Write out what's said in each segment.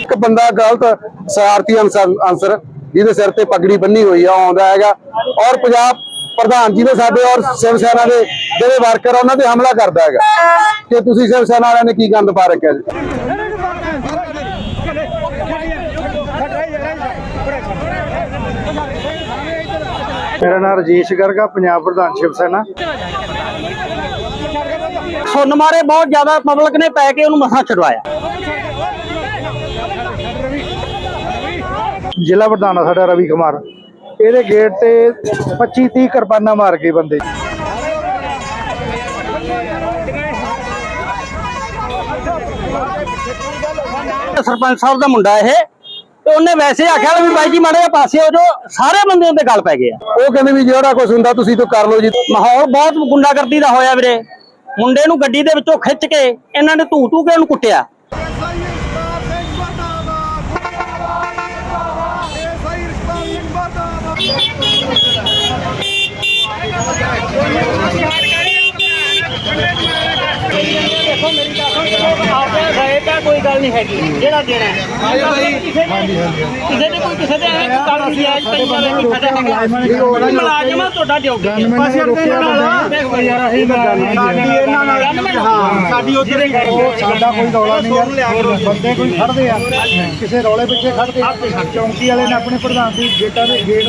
ਇੱਕ ਬੰਦਾ ਗਲਤ ਸ਼ਰਾਰਤੀ ਅਨਸਰ ਅਨਸਰ, ਜਿਹਦੇ ਸਿਰ ਤੇ ਪਗੜੀ ਬੰਨੀ ਹੋਈ ਆ, ਆਉਂਦਾ ਹੈਗਾ। ਔਰ ਪੰਜਾਬ ਪ੍ਰਧਾਨ ਜੀ ਦੇ ਸਾਡੇ ਔਰ ਸ਼ਿਵ ਸੈਨਾ ਦੇ ਜਿਹੜੇ ਵਰਕਰ ਉਹਨਾਂ ਤੇ ਹਮਲਾ ਕਰਦਾ ਹੈਗਾ। ਕਿ ਤੁਸੀਂ ਸ਼ਿਵ ਸੈਨਾ ਵਾਲਿਆਂ ਨੇ ਕੀ ਗੰਦ ਪਾ ਰੱਖਿਆ ਜੀ? ਮੇਰਾ ਨਾਮ ਰਜੇਸ਼ ਗਰਗਾ ਪੰਜਾਬ ਪ੍ਰਧਾਨ ਸ਼ਿਵ ਸੈਨਾ। ਸੁਣ ਮਾਰੇ ਬਹੁਤ ਜ਼ਿਆਦਾ ਪਬਲਿਕ ਨੇ ਪੈ ਕੇ ਉਹਨੂੰ ਮਸਾਂ ਛਡਵਾਇਆ। ਜ਼ਿਲ੍ਹਾ ਪ੍ਰਧਾਨ ਸਾਡਾ ਰਵੀ ਕੁਮਾਰ। ਇਹਦੇ ਗੇਟ ਤੇ 25 30 ਕਿਰਪਾਨਾਂ ਮਾਰ ਕੇ ਬੰਦੇ। ਸਰਪੰਚ ਸਾਹਿਬ ਦਾ ਮੁੰਡਾ ਇਹ ਤੇ ਉਹਨੇ ਵੈਸੇ ਆਖਿਆ ਵੀ ਬਾਈ ਜੀ ਮਾੜੇ ਪਾਸੇ ਹੋ ਜਾਓ ਸਾਰੇ ਬੰਦੇ ਉਹਦੇ ਗੱਲ ਪੈ ਗਏ ਆ। ਉਹ ਕਹਿੰਦੇ ਵੀ ਜਿਹੜਾ ਕੁਝ ਹੁੰਦਾ ਤੁਸੀਂ ਤੋਂ ਕਰ ਲਓ ਜੀ। ਮਾਹੌਲ ਬਹੁਤ ਗੁੰਡਾਗਰਦੀ ਦਾ ਹੋਇਆ ਵੀਰੇ। ਮੁੰਡੇ ਨੂੰ ਗੱਡੀ ਦੇ ਵਿੱਚੋਂ ਖਿੱਚ ਕੇ ਇਹਨਾਂ ਨੇ ਧੂ ਧੂ ਕੇ ਉਹਨੂੰ ਕੁੱਟਿਆ। ਕੋਈ ਗੱਲ ਨਹੀਂ ਹੈਗੀ। ਜਿਹੜਾ ਦੇਣਾ ਕਿਸੇ ਨੇ ਕੋਈ ਕਿਸੇ ਦੇ ਐਵੇਂ ਗੱਲ ਨਹੀਂ ਹੈ ਕਈ ਵਾਰ ਕੋਈ ਫਾਇਦਾ ਹੈਗਾ। ਮੁਲਾਜ਼ਮ ਆ ਤੁਹਾਡਾ ਡਿਊਟੀ ਸਾਡੀ ਉਧਰ ਸਾਡਾ ਕੋਈ ਰੌਲਾ ਨਹੀਂ ਯਾਰ ਬੰਦੇ ਕੋਈ ਖੜਦੇ ਆ ਕਿਸੇ ਰੌਲੇ ਪਿੱਛੇ ਖੜਦੇ ਆ। ਚੌਂਕੀ ਵਾਲੇ ਨੇ ਆਪਣੇ ਪ੍ਰਧਾਨ ਦੀ ਗੇਟਾਂ ਦੇ ਗੇਟ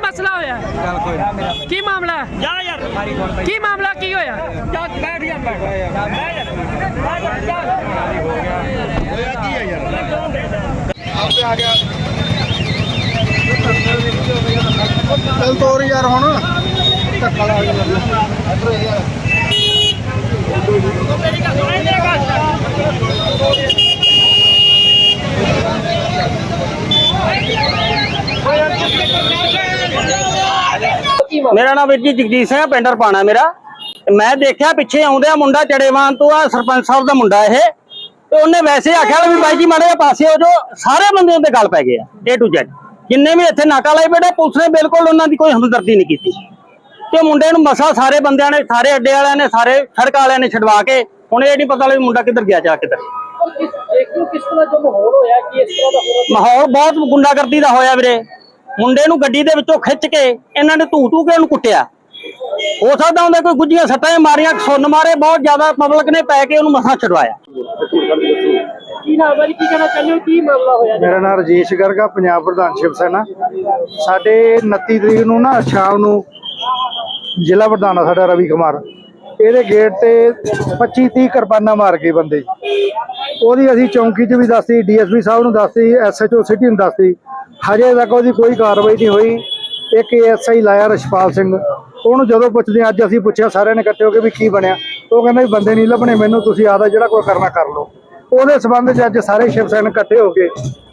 ਮਸਲਾ ਹੋਇਆ? ਕੀ ਮਾਮਲਾ ਹੈ? ਜਾ ਯਾਰ। ਕੀ ਮਾਮਲਾ ਕੀ ਹੋਇਆ? ਜਾ ਬੈਠ ਜਾ। ਬੈਠ ਚੱਲ ਤੋਰ ਯਾਰ ਹੁਣ। ਧੱਕਾ ਲਾ ਮੇਰਾ ਨਾਮ ਵੀਰ ਜੀ ਜਗਜੀਤ ਸਿੰਘ ਹੈ, ਪਿੰਡ ਰਪਾਣਾ ਮੇਰਾ। ਮੈਂ ਦੇਖਿਆ ਪਿੱਛੇ ਆਉਂਦਿਆ ਮੁੰਡਾ ਚੜੇਵਾਨ ਤੋਂ ਆ ਸਰਪੰਚ ਸਾਹਿਬ ਦਾ ਮੁੰਡਾ ਇਹ। ਤੇ ਉਹਨੇ ਵੈਸੇ ਆਖਿਆ ਵੀ ਬਾਈ ਜੀ ਮਾੜੇ ਜਿਹੇ ਪਾਸੇ ਹੋ ਜਾਓ ਸਾਰੇ ਬੰਦੇ ਉਹਦੇ ਗੱਲ ਪੈ ਗਏ ਆ A to Z ਜਿੰਨੇ ਵੀ ਇੱਥੇ ਨਾਕਾ ਲਾਏ ਬੈਠੇ ਪੁਲਿਸ ਨੇ ਬਿਲਕੁਲ ਉਹਨਾਂ ਦੀ ਕੋਈ ਹਮਦਰਦੀ ਨਹੀਂ ਕੀਤੀ। ਤੇ ਮੁੰਡੇ ਨੂੰ ਮਸਾ ਸਾਰੇ ਬੰਦਿਆਂ ਨੇ ਸਾਰੇ ਅੱਡੇ ਵਾਲਿਆਂ ਨੇ ਸਾਰੇ ਸੜਕ ਵਾਲਿਆਂ ਨੇ ਛਡਵਾ ਕੇ ਹੁਣ ਇਹ ਨਹੀਂ ਪਤਾ ਵੀ ਮੁੰਡਾ ਕਿੱਧਰ ਗਿਆ ਜਾ ਕਿੱਧਰ। ਮਾਹੌਲ ਬਹੁਤ ਗੁੰਡਾਗਰਦੀ ਦਾ ਹੋਇਆ ਵੀਰੇ। ਮੁੰਡੇ ਨੂੰ ਗੱਡੀ ਦੇ ਵਿੱਚੋਂ ਖਿੱਚ ਕੇ ਇਹਨਾਂ ਨੇ ਧੂ ਧੂ ਕੇ ਉਹਨੂੰ ਕੁੱਟਿਆ। ਹੋ ਸਕਦਾ ਉਹਦੇ ਕੋਈ ਗੁੱਜੀਆਂ ਸੱਟਾਂ ਮਾਰੀਆਂ ਸੁੰਨ ਮਾਰੇ ਬਹੁਤ ਜ਼ਿਆਦਾ ਪਬਲਿਕ ਨੇ ਪੈ ਕੇ ਉਹਨੂੰ ਮਸਾਂ ਛਡਵਾਇਆ। ਮੇਰਾ ਨਾਮ ਰਜੇਸ਼ ਗਰਗਾ ਪੰਜਾਬ ਪ੍ਰਧਾਨ ਸ਼ਿਵ ਸੈਨਾ। ਸਾਡੇ 29 ਤਰੀਕ ਨੂੰ ਨਾ ਸ਼ਾਮ ਨੂੰ ਜ਼ਿਲ੍ਹਾ ਪ੍ਰਧਾਨ ਆ ਸਾਡਾ ਰਵੀ ਕੁਮਾਰ। ਇਹਦੇ ਗੇਟ ਤੇ 25 30 ਕਿਰਪਾਨਾਂ ਮਾਰ ਗਏ ਬੰਦੇ। ਉਹਦੀ ਅਸੀਂ ਚੌਂਕੀ 'ਚ ਵੀ ਦੱਸੀ ਡੀਐਸਪੀ ਸਾਹਿਬ ਨੂੰ ਦੱਸੀ ਐਸਐਚਓ ਸਿਟੀ ਨੂੰ ਦੱਸੀ ਹਜੇ ਤੱਕ ਉਹਦੀ ਕੋਈ ਕਾਰਵਾਈ ਨਹੀਂ ਹੋਈ। ਇੱਕ ਐਸਆਈ ਲਾਇਆ ਰਸ਼ਪਾਲ ਸਿੰਘ। ਉਹਨੂੰ ਜਦੋਂ ਪੁੱਛਦੇ ਅੱਜ ਅਸੀਂ ਪੁੱਛਿਆ, ਸਾਰਿਆਂ ਨੇ ਇਕੱਠੇ ਹੋ ਕੇ ਵੀ ਕੀ ਬਣਿਆ। ਉਹ ਕਹਿੰਦਾ ਵੀ ਬੰਦੇ ਨਹੀਂ ਲੱਭਣੇ, ਮੈਨੂੰ ਤੁਸੀਂ ਆਦਾ ਜਿਹੜਾ ਕੋਈ ਕਰਨਾ ਕਰ ਲਓ। ਉਹਦੇ ਸਬੰਧ 'ਚ ਅੱਜ ਸਾਰੇ ਸ਼ਿਵ ਸੈਨਿਕ ਇਕੱਠੇ ਹੋ ਕੇ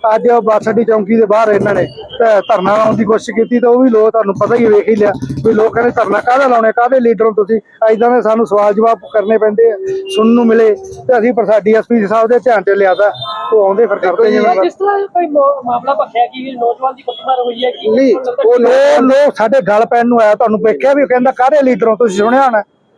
ਅੱਜ ਬੱਸ ਅੱਡੀ ਚੌਂਕੀ ਦੇ ਬਾਹਰ ਇਹਨਾਂ ਨੇ ਧਰਨਾ ਲਾਉਣ ਦੀ ਕੋਸ਼ਿਸ਼ ਕੀਤੀ ਤਾਂ ਉਹ ਵੀ ਲੋਕ ਤੁਹਾਨੂੰ ਪਤਾ ਹੀ ਵੇਖ ਹੀ ਲਿਆ ਵੀ ਲੋਕ ਕਹਿੰਦੇ ਧਰਨਾ ਕਾਹਦਾ ਲਾਉਣੇ ਕਾਹਦੇ ਲੀਡਰ ਤੁਸੀਂ? ਐਦਾਂ ਦੇ ਸਾਨੂੰ ਸਵਾਲ ਜਵਾਬ ਕਰਨੇ ਪੈਂਦੇ ਆ ਸੁਣਨ ਨੂੰ ਮਿਲੇ ਤੇ ਅਸੀਂ ਪਰ ਸਾਡੀ ਐਸਪੀ ਸਾਹਿਬ ਦੇ ਧਿਆਨ 'ਚ ਲਿਆਦਾ ਉਹ ਆਉਂਦੇ ਫਿਰ ਕਰਦੇ ਜਿਵੇਂ ਜਿਸ ਤਰ੍ਹਾਂ ਕੋਈ ਮਾਮਲਾ ਭਖਿਆ ਕਿ ਨੌਜਵਾਨ ਦੀ ਕੁੱਟਮਾਰ ਹੋਈ ਹੈ ਕਿ ਨਹੀਂ, ਉਹ ਲੋਕ ਲੋਕ ਸਾਡੇ ਗੱਲ ਪੈਣ ਨੂੰ ਆਇਆ ਤੁਹਾਨੂੰ ਵੇਖਿਆ ਵੀ ਕਹਿੰਦਾ ਕਾਹਦੇ ਲੀਡਰੋਂ ਤੁਸੀਂ ਸੁਣਿਆ ਹੋਣਾ।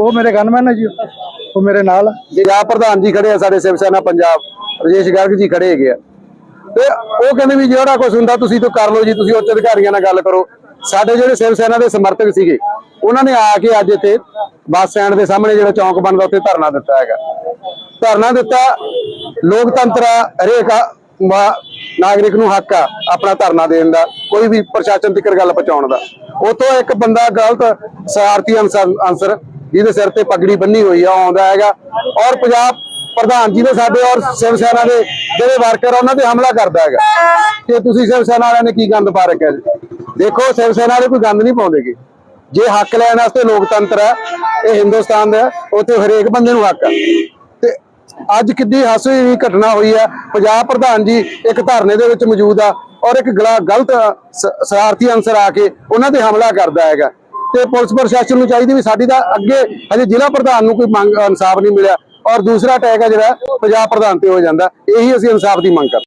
ਉਹ ਮੇਰੇ ਗਨਮੈਨ ਹੈ ਜੀ। ਉਹ ਮੇਰੇ ਨਾਲ ਪੰਜਾਬ ਪ੍ਰਧਾਨ ਜੀ ਖੜੇ ਆ, ਸਾਡੇ ਸ਼ਿਵ ਸੈਨਾ ਪੰਜਾਬ, ਰਜੇਸ਼ ਗਰਗ ਜੀ ਖੜੇ ਹੈਗੇ ਆ। ਤੇ ਉਹ ਕਹਿੰਦੇ ਵੀ ਜਿਹੜਾ ਕੁਝ ਹੁੰਦਾ, ਤੁਸੀਂ ਤੋਂ ਕਰ ਲਓ ਜੀ, ਤੁਸੀਂ ਉੱਚ ਅਧਿਕਾਰੀਆਂ ਨਾਲ ਗੱਲ ਕਰੋ। ਸਾਡੇ ਜਿਹੜੇ ਸ਼ਿਵ ਸੈਨਾ ਦੇ ਸਮਰਥਕ ਸੀਗੇ, ਉਹਨਾਂ ਨੇ ਆ ਕੇ ਅੱਜ ਇੱਥੇ ਬੱਸ ਸਟੈਂਡ ਦੇ ਸਾਹਮਣੇ ਜਿਹੜਾ ਚੌਂਕ ਬਣਦਾ, ਉੱਥੇ ਧਰਨਾ ਦਿੱਤਾ ਹੈਗਾ। ਧਰਨਾ ਦਿੱਤਾ, ਲੋਕਤੰਤਰ ਹਰੇਕ ਨਾਗਰਿਕ ਨੂੰ ਹੱਕ ਆ ਆਪਣਾ ਧਰਨਾ ਦੇਣ ਦਾ, ਕੋਈ ਵੀ ਪ੍ਰਸ਼ਾਸਨ ਤੱਕ ਗੱਲ ਪਹੁੰਚਾਉਣ ਦਾ। ਉਤੋਂ ਇੱਕ ਬੰਦਾ ਗਲਤ, ਸ਼ਰਾਰਤੀ ਅਨਸਰ ਜਿਹਦੇ ਸਿਰ ਤੇ ਪਗੜੀ ਬੰਨੀ ਹੋਈ ਆ, ਉਹ ਆਉਂਦਾ ਹੈਗਾ। ਔਰ ਪੰਜਾਬ ਪ੍ਰਧਾਨ ਜੀ ਦੇ ਸਾਡੇ ਔਰ ਸ਼ਿਵ ਸੈਨਾ ਦੇ ਜਿਹੜੇ ਵਰਕਰ ਉਹਨਾਂ ਤੇ ਹਮਲਾ ਕਰਦਾ ਹੈਗਾ। ਕਿ ਤੁਸੀਂ ਸ਼ਿਵ ਸੈਨਾ ਵਾਲਿਆਂ ਨੇ ਕੀ ਗੰਦ ਪਾ ਰੱਖਿਆ ਦੇਖੋ ਸ਼ਿਵ ਸੈਨਾ ਵਾਲੇ ਕੋਈ ਗੰਦ ਨਹੀਂ ਪਾਉਂਦੇਗੇ ਜੇ ਹੱਕ ਲੈਣ ਵਾਸਤੇ ਲੋਕਤੰਤਰ ਹੈ, ਇਹ ਹਿੰਦੁਸਤਾਨ ਦਾ ਉੱਥੇ ਹਰੇਕ ਬੰਦੇ ਨੂੰ ਹੱਕ ਹੈ। ਤੇ ਅੱਜ ਕਿੱਡੀ ਹਾਸੇ ਦੀ ਘਟਨਾ ਹੋਈ ਹੈ, ਪੰਜਾਬ ਪ੍ਰਧਾਨ ਜੀ ਇੱਕ ਧਰਨੇ ਦੇ ਵਿੱਚ ਮੌਜੂਦ ਆ ਔਰ ਇੱਕ ਗਲਾ- ਗਲਤ ਸ- ਸ਼ਰਾਰਤੀ ਅਨਸਰ ਆ ਕੇ ਉਹਨਾਂ ਤੇ ਹਮਲਾ ਕਰਦਾ ਹੈਗਾ। ਤੇ ਪੁਲਿਸ ਪ੍ਰਸ਼ਾਸਨ ਨੂੰ ਚਾਹੀਦੀ ਵੀ ਸਾਡੀ ਤਾਂ ਅੱਗੇ ਹਜੇ ਜ਼ਿਲ੍ਹਾ ਪ੍ਰਧਾਨ ਨੂੰ ਕੋਈ ਮੰਗ, ਇਨਸਾਫ ਨਹੀਂ ਮਿਲਿਆ। ਔਰ ਦੂਸਰਾ ਅਟੈਕ ਹੈ ਜਿਹੜਾ ਪੰਜਾਬ ਪ੍ਰਧਾਨ ਤੇ ਹੋ ਜਾਂਦਾ। ਇਹੀ ਅਸੀਂ ਇਨਸਾਫ ਦੀ ਮੰਗ ਕਰਦੇ